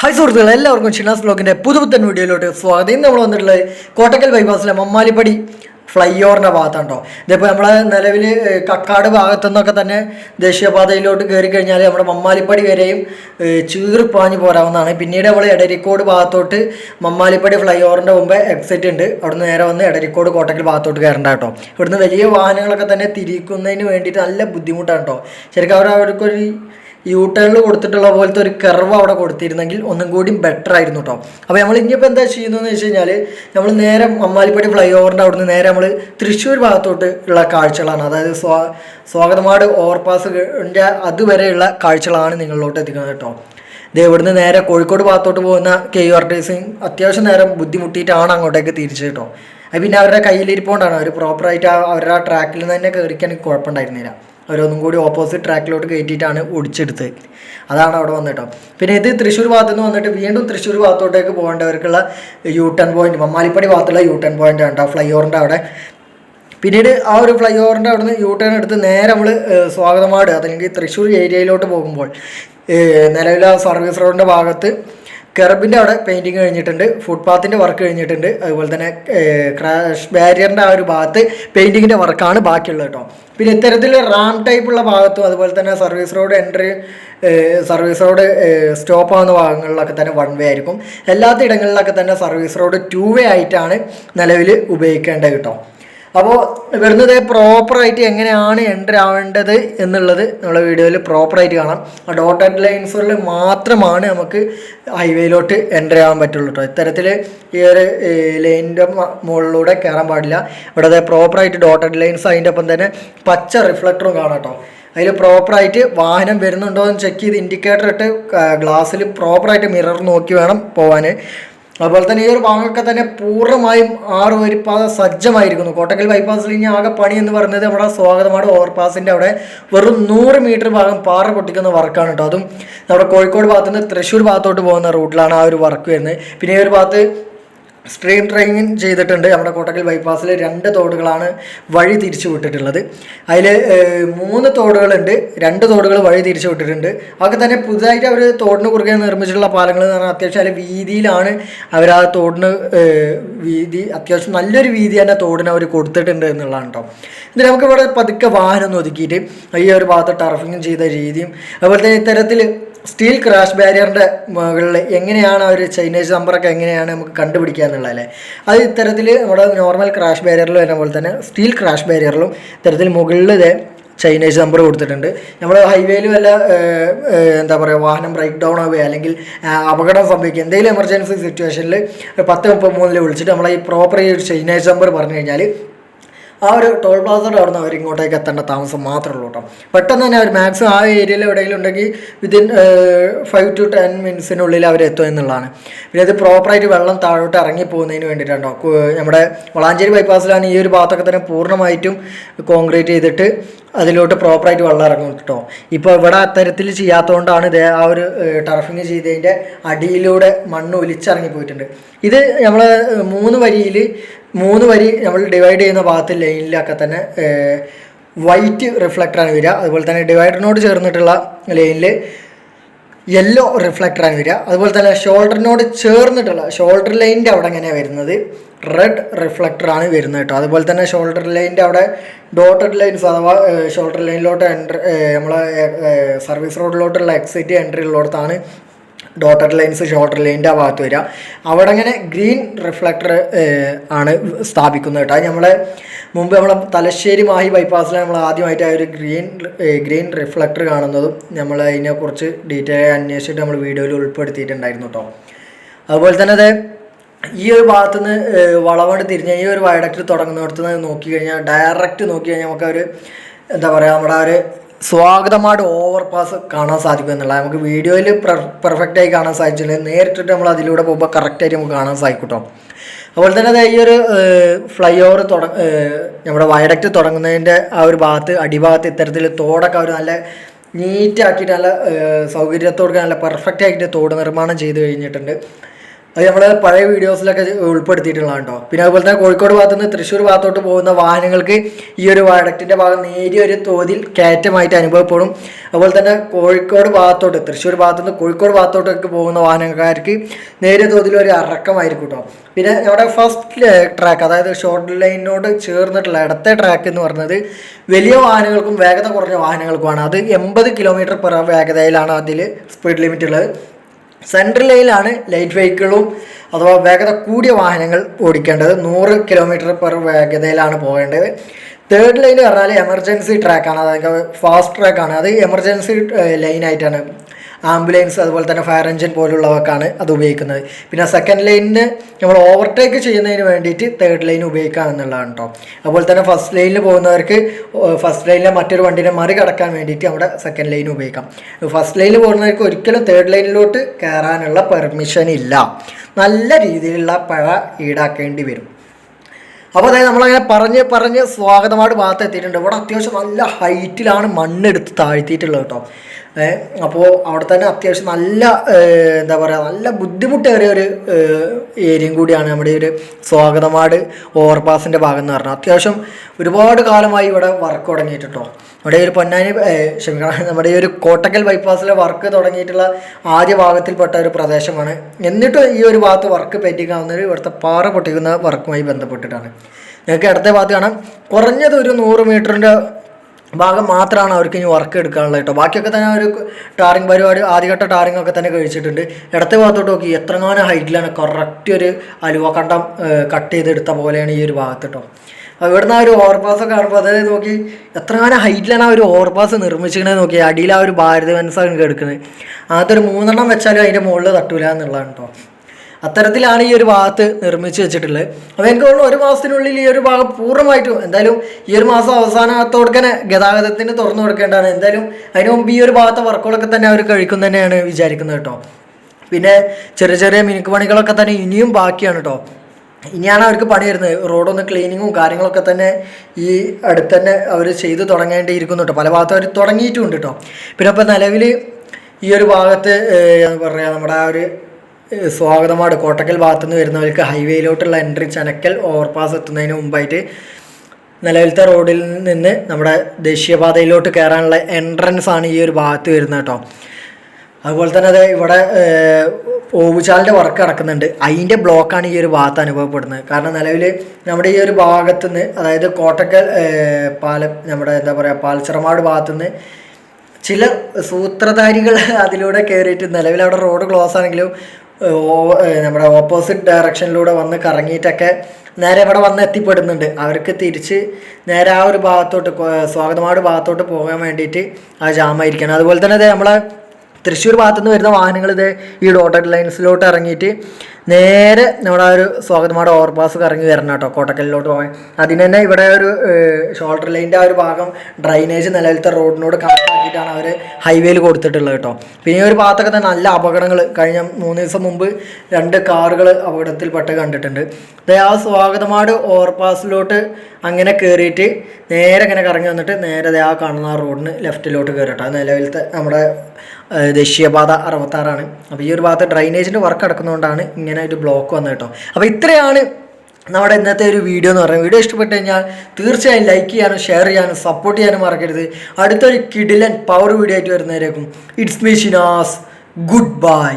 Hi സുഹൃത്തുക്കൾ എല്ലാവർക്കും ഷിനാസ് ബ്ലോഗിന്റെ പുതുപുത്തൻ വീഡിയോയിലോട്ട് സ്വാഗതം. ഇന്ന് നമ്മൾ വന്നിട്ടുള്ളത് കോട്ടക്കൽ ബൈപ്പാസിലെ മമ്മാലിപ്പടി ഫ്ലൈ ഓവറിന്റെ ഭാഗത്തുണ്ടോ ഇതിപ്പോൾ നമ്മളെ നിലവിൽ കക്കാട് ഭാഗത്തു നിന്നൊക്കെ തന്നെ ദേശീയപാതയിലോട്ട് കയറി കഴിഞ്ഞാൽ നമ്മുടെ മമ്മാലിപ്പടി വരെയും ചീറിപ്പാഞ്ഞ് പോരാവുന്നതാണ്. പിന്നീട് നമ്മൾ എടരിക്കോട് ഭാഗത്തോട്ട് മമ്മാലിപ്പടി ഫ്ലൈ ഓവറിന്റെ മുമ്പ് എക്സിറ്റ് ഉണ്ട്. അവിടുന്ന് നേരെ വന്ന് എടരിക്കോട് കോട്ടക്കൽ ഭാഗത്തോട്ട് കയറേണ്ട കേട്ടോ. ഇവിടുന്ന് വലിയ വാഹനങ്ങളൊക്കെ തന്നെ തിരിക്കുന്നതിന് വേണ്ടിയിട്ട് നല്ല ബുദ്ധിമുട്ടാണ് കേട്ടോ. ശരിക്കും അവർ അവർക്കൊരു യൂ ടേണിൽ കൊടുത്തിട്ടുള്ള പോലത്തെ ഒരു കർവ് അവിടെ കൊടുത്തിരുന്നെങ്കിൽ ഒന്നും കൂടി ബെറ്റർ ആയിരുന്നു കേട്ടോ അപ്പോൾ നമ്മൾ ഇനിയിപ്പോൾ എന്താ ചെയ്യുന്നതെന്ന് വെച്ച് കഴിഞ്ഞാൽ നമ്മൾ നേരെ അമ്മാലിപ്പടി ഫ്ലൈ ഓവറിന്റെ അവിടുന്ന് നേരെ നമ്മൾ തൃശ്ശൂർ ഭാഗത്തോട്ട് ഉള്ള കാഴ്ചകളാണ്. അതായത് സ്വാ സ്വാഗതമാട് ഓവർപാസിന്റെ അതുവരെയുള്ള കാഴ്ചകളാണ് നിങ്ങളിലോട്ട് എത്തിക്കുന്നത് കേട്ടോ ഇത് ഇവിടുന്ന് നേരെ കോഴിക്കോട് ഭാഗത്തോട്ട് പോകുന്ന കെ യു ആർ ടി സിയും അത്യാവശ്യം നേരം ബുദ്ധിമുട്ടിയിട്ടാണ് അങ്ങോട്ടേക്ക് തിരിച്ചു കേട്ടോ അത് പിന്നെ അവരുടെ കയ്യിലിരിപ്പോണ്ടാണ് അവർ പ്രോപ്പറായിട്ട് അവരുടെ ആ ട്രാക്കിൽ തന്നെ കയറിക്കാൻ കുഴപ്പമുണ്ടായിരുന്നില്ല. അവരൊന്നും കൂടി ഓപ്പോസിറ്റ് ട്രാക്കിലോട്ട് കയറ്റിയിട്ടാണ് ഓടിച്ചെടുത്തത് അതാണ് അവിടെ വന്നിട്ടോ. പിന്നെ ഇത് തൃശ്ശൂർ ഭാഗത്തു നിന്ന് വന്നിട്ട് വീണ്ടും തൃശ്ശൂർ ഭാഗത്തോട്ടേക്ക് പോകേണ്ടവർക്കുള്ള യു ടേൺ പോയിന്റ് മമ്മാലിപ്പടി ഭാഗത്തുള്ള യു ടേൺ പോയിന്റ് ആണ് ഫ്ലൈ ഓവറിന്റെ അവിടെ. പിന്നീട് ആ ഒരു ഫ്ലൈ ഓവറിന്റെ നിന്ന് യു ടേൺ എടുത്ത് നേരെ നമ്മൾ സ്വാഗതമാട് അതല്ലെങ്കിൽ തൃശ്ശൂർ ഏരിയയിലോട്ട് പോകുമ്പോൾ നിലവിലെ സർവീസ് റോഡിന്റെ ഭാഗത്ത് കെറബിന്റെ അവിടെ പെയിന്റിങ് കഴിഞ്ഞിട്ടുണ്ട് ഫുട്പാത്തിന്റെ വർക്ക് കഴിഞ്ഞിട്ടുണ്ട്. അതുപോലെ തന്നെ ക്രാഷ് ബാരിയറിന്റെ ആ ഒരു ഭാഗത്ത് പെയിന്റിങ്ങിന്റെ വർക്കാണ് ബാക്കിയുള്ളത് കേട്ടോ. പിന്നെ ഇത്തരത്തിൽ റാം ടൈപ്പുള്ള ഭാഗത്തും അതുപോലെ തന്നെ service road entry service road stop ആവുന്ന ഭാഗങ്ങളിലൊക്കെ തന്നെ വൺ വേ ആയിരിക്കും. എല്ലാത്തിടങ്ങളിലൊക്കെ തന്നെ സർവീസ് റോഡ് ടു വേ ആയിട്ടാണ് നിലവിൽ ഉപയോഗിക്കേണ്ടത് കേട്ടോ. അപ്പോൾ വരുന്നത് പ്രോപ്പറായിട്ട് എങ്ങനെയാണ് എന്റർ ആവേണ്ടത് എന്നുള്ളത് നമ്മളെ വീഡിയോയിൽ പ്രോപ്പറായിട്ട് കാണാം. ആ ഡോട്ടഡ് ലൈൻസുകളിൽ മാത്രമാണ് നമുക്ക് ഹൈവേയിലോട്ട് എന്റർ ചെയ്യാൻ പറ്റുള്ളൂ കേട്ടോ ഇത്തരത്തിൽ ഈ ഒരു ലൈനിന്റെ മുകളിലൂടെ കയറാൻ പാടില്ല. ഇവിടെ പ്രോപ്പറായിട്ട് ഡോട്ടഡ് ലൈൻസ് അതിന്റെ ഒപ്പം തന്നെ പച്ച റിഫ്ലക്ടറും കാണാം കേട്ടോ അതിൽ പ്രോപ്പറായിട്ട് വാഹനം വരുന്നുണ്ടോ എന്ന് ചെക്ക് ചെയ്ത് ഇൻഡിക്കേറ്റർ ഇട്ട് ഗ്ലാസ്സിൽ പ്രോപ്പറായിട്ട് മിറർ നോക്കി വേണം പോകാൻ അതുപോലെ തന്നെ ഈ ഒരു ഭാഗമൊക്കെ തന്നെ പൂർണമായും ആറ് വരിപ്പാത സജ്ജമായിരിക്കുന്നു. കോട്ടക്കൽ ബൈപ്പാസിൽ ഇനി ആകെ പണി എന്ന് പറയുന്നത് നമ്മുടെ സ്വാഗതമാണ്. ഓവർപാസിന്റെ അവിടെ വെറും നൂറ് മീറ്റർ ഭാഗം പാറ പൊട്ടിക്കുന്ന വർക്കാണ് കേട്ടോ അതും നമ്മുടെ കോഴിക്കോട് ഭാഗത്തുനിന്ന് തൃശ്ശൂർ ഭാഗത്തോട്ട് പോകുന്ന റൂട്ടിലാണ് ആ ഒരു വർക്ക് വരുന്നത്. പിന്നെ ഈ ഒരു ഭാഗത്ത് സ്ട്രീം ട്രെയിനിങ് ചെയ്തിട്ടുണ്ട്. നമ്മുടെ കോട്ടക്കൽ ബൈപ്പാസിൽ രണ്ട് തോടുകളാണ് വഴി തിരിച്ചു വിട്ടിട്ടുള്ളത്. അതിൽ മൂന്ന് തോടുകളുണ്ട്. രണ്ട് തോടുകൾ വഴി തിരിച്ചു വിട്ടിട്ടുണ്ട്. അതൊക്കെ തന്നെ പുതുതായിട്ട് അവർ തോടിന് കുറുകെ നിർമ്മിച്ചിട്ടുള്ള പാലങ്ങൾ എന്ന് പറഞ്ഞാൽ അത്യാവശ്യം നല്ല വീതിയിലാണ് അവർ ആ തോടിന് വീതി അത്യാവശ്യം നല്ലൊരു വീതി തന്നെ തോടിന് അവർ കൊടുത്തിട്ടുണ്ട് എന്നുള്ളതാണ് കേട്ടോ ഇത് നമുക്ക് ഇവിടെ പതുക്കെ വാഹനം ഒതുക്കിയിട്ട് ഈ ഒരു ഭാഗത്ത് ടർഫിങ് ചെയ്ത രീതിയും അതുപോലെ തന്നെ ഇത്തരത്തിൽ സ്റ്റീൽ ക്രാഷ് ബാരിയറിന്റെ മുകളിൽ എങ്ങനെയാണ് അവർ ചൈനീസ് നമ്പറൊക്കെ എങ്ങനെയാണ് നമുക്ക് കണ്ടുപിടിക്കുക എന്നുള്ളത് അല്ലേ അത് ഇത്തരത്തിൽ നമ്മുടെ നോർമൽ ക്രാഷ് ബാരിയറിൽ വരുന്ന പോലെ തന്നെ സ്റ്റീൽ ക്രാഷ് ബാരിയറിലും ഇത്തരത്തിൽ മുകളിൽ ഇതേ ചൈനീസ് നമ്പർ കൊടുത്തിട്ടുണ്ട്. നമ്മൾ ഹൈവേയിൽ വല്ല എന്താ പറയുക വാഹനം ബ്രേക്ക് ഡൗൺ ആവുക അല്ലെങ്കിൽ അപകടം സംഭവിക്കുക എന്തെങ്കിലും എമർജൻസി സിറ്റുവേഷനിൽ പത്ത് മുപ്പത് മൂന്നിൽ വിളിച്ചിട്ട് നമ്മളെ ഈ പ്രോപ്പർ ഈ ഒരു ചൈനീസ് നമ്പർ പറഞ്ഞു കഴിഞ്ഞാൽ ആ ഒരു ടോൾ പ്ലാസയുടെ അവിടെ നിന്ന് അവർ ഇങ്ങോട്ടേക്ക് എത്തേണ്ട താമസം മാത്രമേ ഉള്ളൂ കേട്ടോ. പെട്ടെന്ന് തന്നെ അവർ മാക്സിമം ആ ഏരിയയിൽ എവിടെയെങ്കിലും ഉണ്ടെങ്കിൽ വിതിൻ ഫൈവ് ടു ടെൻ മിനിറ്റ്സിനുള്ളിൽ അവർ എത്തും എന്നുള്ളതാണ്. പിന്നെ ഇത് പ്രോപ്പറായിട്ട് വെള്ളം താഴോട്ട് ഇറങ്ങി പോകുന്നതിന് വേണ്ടിയിട്ടാണോ നമ്മുടെ വളാഞ്ചേരി ബൈപ്പാസിലാണ് ഈ ഒരു ഭാഗത്തൊക്കെ തന്നെ പൂർണമായിട്ടും കോൺക്രീറ്റ് ചെയ്തിട്ട് അതിലോട്ട് പ്രോപ്പറായിട്ട് വെള്ളം ഇറങ്ങും കേട്ടോ. ഇപ്പോൾ ഇവിടെ അത്തരത്തിൽ ചെയ്യാത്തതുകൊണ്ടാണ് ഇത് ആ ഒരു ടർഫിങ് ചെയ്തതിന്റെ അടിയിലൂടെ മണ്ണ് ഒലിച്ചിറങ്ങി പോയിട്ടുണ്ട്. ഇത് നമ്മൾ മൂന്ന് വരിയിൽ മൂന്ന് വരി നമ്മൾ ഡിവൈഡ് ചെയ്യുന്ന ഭാഗത്ത് ലൈനിലൊക്കെ തന്നെ വൈറ്റ് റിഫ്ലക്ടറാണ് വരിക. അതുപോലെ തന്നെ ഡിവൈഡറിനോട് ചേർന്നിട്ടുള്ള ലൈനിൽ യെല്ലോ റിഫ്ലക്ടറാണ് വരിക. അതുപോലെ തന്നെ ഷോൾഡറിനോട് ചേർന്നിട്ടുള്ള ഷോൾഡർ ലൈനിന്റെ അവിടെ എങ്ങനെയാണ് വരുന്നത്. റെഡ് റിഫ്ലക്ടറാണ് വരുന്നത് കേട്ടോ. അതുപോലെ തന്നെ ഷോൾഡർ ലൈനിന്റെ അവിടെ ഡോട്ടഡ് ലൈൻസ് അഥവാ ഷോൾഡർ ലൈനിലോട്ട് എൻട്രി നമ്മളെ സർവീസ് റോഡിലോട്ടുള്ള എക്സിറ്റ് എൻട്രി ഉള്ളിടത്താണ് ഡോട്ടഡ് ലൈൻസ് ഷോർട്ടർ ലൈനിന്റെ ആ ഭാഗത്ത് വരിക. അവിടെ അങ്ങനെ ഗ്രീൻ റിഫ്ലക്ടർ ആണ് സ്ഥാപിക്കുന്നത് കേട്ടോ. നമ്മളെ മുമ്പ് നമ്മളെ തലശ്ശേരി മാഹി ബൈപ്പാസിൽ നമ്മൾ ആദ്യമായിട്ട് ആ ഒരു ഗ്രീൻ ഗ്രീൻ റിഫ്ലക്ടർ കാണുന്നതും നമ്മൾ അതിനെക്കുറിച്ച് ഡീറ്റെയിൽ അന്വേഷിച്ചിട്ട് നമ്മൾ വീഡിയോയിൽ ഉൾപ്പെടുത്തിയിട്ടുണ്ടായിരുന്നു കേട്ടോ. അതുപോലെ തന്നെ അത് ഈ ഒരു ഭാഗത്ത് നിന്ന് വളവോട് തിരിഞ്ഞ് ഈ ഒരു വയഡക്റ്റ് തുടങ്ങുന്നിടത്ത് നിന്ന് നോക്കി കഴിഞ്ഞാൽ ഡയറക്റ്റ് നോക്കി കഴിഞ്ഞാൽ നമുക്ക് ഒരു എന്താ പറയുക നമ്മുടെ ഒരു സ്വാഗതമായിട്ട് ഓവർ പാസ് കാണാൻ സാധിക്കും എന്നുള്ളത് നമുക്ക് വീഡിയോയിൽ പെർഫെക്റ്റ് ആയി കാണാൻ സാധിച്ചില്ല. നേരിട്ടിട്ട് നമ്മൾ അതിലൂടെ പോകുമ്പോൾ കറക്റ്റായിട്ട് നമുക്ക് കാണാൻ സാധിക്കും അതുപോലെ തന്നെ ഈ ഒരു ഫ്ലൈ ഓവർ തുട നമ്മുടെ വയഡക്റ്റ് തുടങ്ങുന്നതിന്റെ ആ ഒരു ഭാഗത്ത് അടിഭാഗത്ത് ഇത്തരത്തിൽ തോടൊക്കെ അവർ നല്ല നീറ്റാക്കിയിട്ട് നല്ല സൗകര്യത്തോടെ നല്ല പെർഫെക്റ്റ് ആക്കിയിട്ട് തോട് നിർമ്മാണം ചെയ്ത് കഴിഞ്ഞിട്ടുണ്ട്. അത് നമ്മൾ പഴയ വീഡിയോസിലൊക്കെ ഉൾപ്പെടുത്തിയിട്ടുള്ളതാണ് കേട്ടോ പിന്നെ അതുപോലെ തന്നെ കോഴിക്കോട് ഭാഗത്തുനിന്ന് തൃശ്ശൂർ ഭാഗത്തോട്ട് പോകുന്ന വാഹനങ്ങൾക്ക് ഈ ഒരു വയഡക്റ്റിന്റെ ഭാഗം നേരിയ ഒരു തോതിൽ കയറ്റമായിട്ട് അനുഭവപ്പെടും. അതുപോലെ തന്നെ കോഴിക്കോട് ഭാഗത്തോട്ട് തൃശ്ശൂർ ഭാഗത്തുനിന്ന് കോഴിക്കോട് ഭാഗത്തോട്ടൊക്കെ പോകുന്ന വാഹനക്കാർക്ക് നേരിയ തോതിൽ ഒരു അറക്കമായിരിക്കും കേട്ടോ പിന്നെ നമ്മുടെ ഫസ്റ്റ് ട്രാക്ക് അതായത് ഷോർട്ട് ലൈനിനോട് ചേർന്നിട്ടുള്ള ഇടത്തെ ട്രാക്ക് എന്ന് പറയുന്നത് വലിയ വാഹനങ്ങൾക്കും വേഗത കുറഞ്ഞ വാഹനങ്ങൾക്കുമാണ്. അത് എൺപത് കിലോമീറ്റർ പെർ വേഗതയിലാണ് അതിൽ സ്പീഡ് ലിമിറ്റ് ഉള്ളത്. സെൻട്രൽ ലൈനിലാണ് ലൈറ്റ് വെഹിക്കിളും അഥവാ വേഗത കൂടിയ വാഹനങ്ങൾ ഓടിക്കേണ്ടത്. നൂറ് കിലോമീറ്റർ പെർ വേഗതയിലാണ് പോകേണ്ടത്. തേർഡ് ലൈൻ പറഞ്ഞാൽ എമർജൻസി ട്രാക്കാണ് അതായത് ഫാസ്റ്റ് ട്രാക്കാണ് അത് എമർജൻസി ലൈനായിട്ടാണ് ആംബുലൻസ് അതുപോലെ തന്നെ ഫയർ എഞ്ചിൻ പോലുള്ളവക്കാണ് അത് ഉപയോഗിക്കുന്നത്. പിന്നെ സെക്കൻഡ് ലൈനിന് നമ്മൾ ഓവർടേക്ക് ചെയ്യുന്നതിന് വേണ്ടിയിട്ട് തേർഡ് ലൈൻ ഉപയോഗിക്കാം എന്നുള്ളതാണ് കേട്ടോ അതുപോലെ തന്നെ ഫസ്റ്റ് ലൈനിൽ പോകുന്നവർക്ക് ഫസ്റ്റ് ലൈനിലെ മറ്റൊരു വണ്ടിനെ മറികടക്കാൻ വേണ്ടിയിട്ട് അവിടെ സെക്കൻഡ് ലൈൻ ഉപയോഗിക്കാം. ഫസ്റ്റ് ലൈനിൽ പോകുന്നവർക്ക് ഒരിക്കലും തേർഡ് ലൈനിലോട്ട് കയറാനുള്ള പെർമിഷൻ ഇല്ല. നല്ല രീതിയിലുള്ള പഴ ഈടാക്കേണ്ടി വരും. അപ്പോൾ അതായത് നമ്മളങ്ങനെ പറഞ്ഞ് പറഞ്ഞ് സ്വാഗതമായിട്ട് ഭാഗത്ത് എത്തിയിട്ടുണ്ട്. ഇവിടെ അത്യാവശ്യം നല്ല ഹൈറ്റിലാണ് മണ്ണെടുത്ത് താഴ്ത്തിയിട്ടുള്ളത് കേട്ടോ. അപ്പോൾ അവിടെ തന്നെ അത്യാവശ്യം നല്ല എന്താ പറയുക നല്ല ബുദ്ധിമുട്ടേറിയ ഒരു ഏരിയയും കൂടിയാണ് നമ്മുടെ ഒരു സ്വാഗതമാട് ഓവർപാസിന്റെ ഭാഗം എന്ന് പറഞ്ഞാൽ അത്യാവശ്യം ഒരുപാട് കാലമായി ഇവിടെ വർക്ക് തുടങ്ങിയിട്ട് കേട്ടോ. നമ്മുടെ ഈ ഒരു പൊന്നാനി ക്ഷമിക്കണം നമ്മുടെ ഈ ഒരു കോട്ടക്കൽ ബൈപ്പാസിലെ വർക്ക് തുടങ്ങിയിട്ടുള്ള ആദ്യ ഭാഗത്തിൽപ്പെട്ട ഒരു പ്രദേശമാണ്. എന്നിട്ട് ഈ ഒരു ഭാഗത്ത് വർക്ക് പെൻഡിങ് ആവുന്നത് ഇവിടുത്തെ പാറ പൊട്ടിക്കുന്ന വർക്കുമായി ബന്ധപ്പെട്ടിട്ടാണ്. നിങ്ങൾക്ക് അടുത്ത ഭാഗത്ത് കാണാം. കുറഞ്ഞത് ഒരു നൂറ് മീറ്ററിന്റെ ഭാഗം മാത്രമാണ് അവർക്ക് ഇനി വർക്ക് എടുക്കാനുള്ളത് കേട്ടോ. ബാക്കിയൊക്കെ തന്നെ ഒരു ടാറിങ് പരിപാടി ആദ്യഘട്ട ടാറിങ് ഒക്കെ തന്നെ കഴിച്ചിട്ടുണ്ട്. ഇടത്തെ ഭാഗത്തോട്ട് നോക്കി എത്രങ്ങാനും ഹൈറ്റിലാണ് കറക്റ്റ് ഒരു അലുവ കണ്ടം കട്ട് ചെയ്തെടുത്ത പോലെയാണ് ഈ ഒരു ഭാഗത്ത് കേട്ടോ. അപ്പോൾ ഇവിടുന്ന് ആ ഒരു ഓവർപാസ് ഒക്കെ കാണുമ്പോൾ അതായത് നോക്കി എത്രങ്ങാനും ഹൈറ്റിലാണ് ആ ഒരു ഓവർപാസ് നിർമ്മിച്ചിരിക്കണത് നോക്കി. അടിയിൽ ആ ഒരു ഭാരത മനസ്സാണ് കിടക്കുന്നത് അങ്ങനത്തെ ഒരു മൂന്നെണ്ണം വെച്ചാലും അതിന്റെ മുകളിൽ തട്ടൂല എന്നുള്ളതാണ് കേട്ടോ അത്തരത്തിലാണ് ഈ ഒരു ഭാഗത്ത് നിർമ്മിച്ച് വെച്ചിട്ടുള്ളത്. അപ്പോൾ എനിക്ക് തോന്നുന്നു ഒരു മാസത്തിനുള്ളിൽ ഈ ഒരു ഭാഗം പൂർണമായിട്ടും എന്തായാലും ഈ ഒരു മാസം അവസാനത്തോടെ തന്നെ ഗതാഗതത്തിന് തുറന്നു കൊടുക്കേണ്ടതാണ്. എന്തായാലും അതിന് മുമ്പ് ഈ ഒരു ഭാഗത്തെ വർക്കുകളൊക്കെ തന്നെ അവർ കഴിക്കും തന്നെയാണ് വിചാരിക്കുന്നത് കേട്ടോ പിന്നെ ചെറിയ ചെറിയ മിനുക്ക് പണികളൊക്കെ തന്നെ ഇനിയും ബാക്കിയാണ് കേട്ടോ ഇനിയാണ് അവർക്ക് പണി വരുന്നത്. റോഡൊന്ന് ക്ലീനിങ്ങും കാര്യങ്ങളൊക്കെ തന്നെ ഈ അടുത്ത് തന്നെ അവർ ചെയ്ത് തുടങ്ങേണ്ടിയിരിക്കുന്നു കേട്ടോ പല ഭാഗത്തും അവർ തുടങ്ങിയിട്ടുമുണ്ട് കേട്ടോ പിന്നെ ഇപ്പോൾ നിലവിൽ ഈ ഒരു ഭാഗത്ത് പറയുക നമ്മുടെ ആ ഒരു സ്വാഗതമാണ്. കോട്ടക്കൽ ഭാഗത്തു നിന്ന് വരുന്നവർക്ക് ഹൈവേയിലോട്ടുള്ള എൻട്രി ചനക്കൽ ഓവർപാസ് എത്തുന്നതിന് മുമ്പായിട്ട് നിലവിലത്തെ റോഡിൽ നിന്ന് നമ്മുടെ ദേശീയപാതയിലോട്ട് കയറാനുള്ള എൻട്രൻസ് ആണ് ഈ ഒരു ഭാഗത്ത് വരുന്നത് കേട്ടോ അതുപോലെ തന്നെ അത് ഇവിടെ ഓവുചാലിന്റെ വർക്ക് നടക്കുന്നുണ്ട്. അതിന്റെ ബ്ലോക്കാണ് ഈ ഒരു ഭാഗത്ത് അനുഭവപ്പെടുന്നത്. കാരണം നിലവിൽ നമ്മുടെ ഈ ഒരു ഭാഗത്ത് നിന്ന് അതായത് കോട്ടക്കൽ പാല നമ്മുടെ എന്താ പറയുക പാൽച്ചിറമാട് ഭാഗത്തു നിന്ന് ചില സൂത്രധാരികൾ അതിലൂടെ കയറിയിട്ട് നിലവിൽ അവിടെ റോഡ് ക്ലോസ് ആണെങ്കിലും നമ്മുടെ ഓപ്പോസിറ്റ് ഡയറക്ഷനിലൂടെ വന്ന് കറങ്ങിയിട്ടൊക്കെ നേരെ ഇവിടെ വന്ന് എത്തിപ്പെടുന്നുണ്ട്. അവർക്ക് തിരിച്ച് നേരെ ആ ഒരു ഭാഗത്തോട്ട് സ്വാഗതമാട് ഭാഗത്തോട്ട് പോകാൻ വേണ്ടിയിട്ട് ആ ജാമായിരിക്കണം. അതുപോലെ തന്നെ നമ്മളെ തൃശ്ശൂർ ഭാഗത്തുനിന്ന് വരുന്ന വാഹനങ്ങൾ ഇത് ഈ ഡോട്ടഡ് ലൈൻസിലോട്ട് ഇറങ്ങിയിട്ട് നേരെ നമ്മുടെ ആ ഒരു സ്വാഗതമാട് ഓവർപാസ് ഇറങ്ങി വരണം കേട്ടോ കോട്ടക്കലിലോട്ട് പോകാൻ. അതിന് തന്നെ ഇവിടെ ഒരു ഷോൾഡർ ലൈന്റെ ആ ഒരു ഭാഗം ഡ്രൈനേജ് നിലവിലത്തെ റോഡിനോട് കണക്ട് ആക്കിയിട്ടാണ് അവർ ഹൈവേയിൽ കൊടുത്തിട്ടുള്ളത് കേട്ടോ. പിന്നെ ഈ ഒരു ഭാഗത്തൊക്കെ തന്നെ നല്ല അപകടങ്ങൾ കഴിഞ്ഞ മൂന്ന് ദിവസം മുമ്പ് രണ്ട് കാറുകൾ അപകടത്തിൽപ്പെട്ട് കണ്ടിട്ടുണ്ട്. ദേ ആ സ്വാഗതമാട് ഓവർപാസിലോട്ട് അങ്ങനെ കയറിയിട്ട് നേരെ ഇങ്ങനെ കറങ്ങി വന്നിട്ട് നേരെ ആ കാണുന്ന ആ റോഡിന് ലെഫ്റ്റിലോട്ട് കയറി കേട്ടോ. നിലവിലത്തെ നമ്മുടെ ദേശീയപാത അറുപത്താറാണ്. അപ്പോൾ ഈ ഒരു ഭാഗത്ത് ഡ്രൈനേജിന്റെ വർക്ക് നടക്കുന്നതുകൊണ്ടാണ് ഇങ്ങനെ ഒരു ബ്ലോക്ക് വന്നത് കേട്ടോ അപ്പോൾ ഇത്രയാണ് നമ്മുടെ ഇന്നത്തെ ഒരു വീഡിയോ എന്ന് പറയുന്നത്. വീഡിയോ ഇഷ്ടപ്പെട്ട് കഴിഞ്ഞാൽ തീർച്ചയായും ലൈക്ക് ചെയ്യാനും ഷെയർ ചെയ്യാനും സപ്പോർട്ട് ചെയ്യാനും മറക്കരുത്. അടുത്തൊരു കിഡിലൻ പവർ വീഡിയോ ആയിട്ട് വരുന്നവരേക്കും. It's me Shinas goodbye